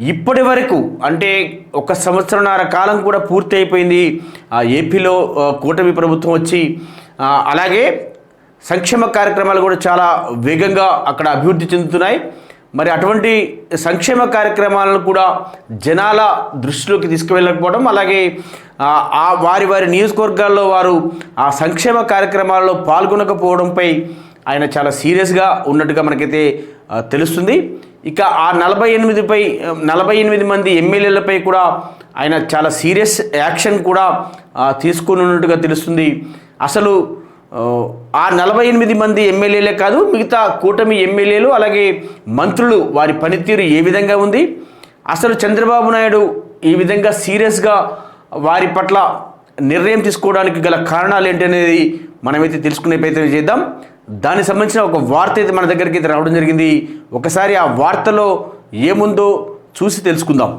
ఇప్పటి వరకు అంటే ఒక సంవత్సరంన్నర కాలం కూడా పూర్తి అయిపోయింది ఏపీలో కూటమి ప్రభుత్వం వచ్చి అలాగే సంక్షేమ కార్యక్రమాలు కూడా చాలా వేగంగా అక్కడ అభివృద్ధి చెందుతున్నాయి. మరి అటువంటి సంక్షేమ కార్యక్రమాలను కూడా జనాల దృష్టిలోకి తీసుకువెళ్ళకపోవడం అలాగే ఆ, వారి వారి నియోజకవర్గాల్లో వారు ఆ సంక్షేమ కార్యక్రమాల్లో పాల్గొనకపోవడంపై ఆయన చాలా సీరియస్గా ఉన్నట్టుగా మనకైతే తెలుస్తుంది. ఇక ఆ నలభై ఎనిమిదిపై నలభై ఎనిమిది మంది ఎమ్మెల్యేలపై కూడా ఆయన చాలా సీరియస్ యాక్షన్ కూడా తీసుకున్నట్టుగా తెలుస్తుంది. అసలు ఆ, ఆ నలభై ఎనిమిది మంది ఎమ్మెల్యేలే కాదు మిగతా కూటమి ఎమ్మెల్యేలు అలాగే మంత్రులు వారి పనితీరు ఏ విధంగా ఉంది? అసలు చంద్రబాబు నాయుడు ఈ విధంగా సీరియస్గా వారి పట్ల నిర్ణయం తీసుకోవడానికి గల కారణాలు ఏంటి అనేది మనమైతే తెలుసుకునే ప్రయత్నం చేద్దాం. దానికి సంబంధించిన ఒక వార్త అయితే మన దగ్గరికి అయితే రావడం జరిగింది. ఒకసారి ఆ వార్తలో ఏముందో చూసి తెలుసుకుందాం.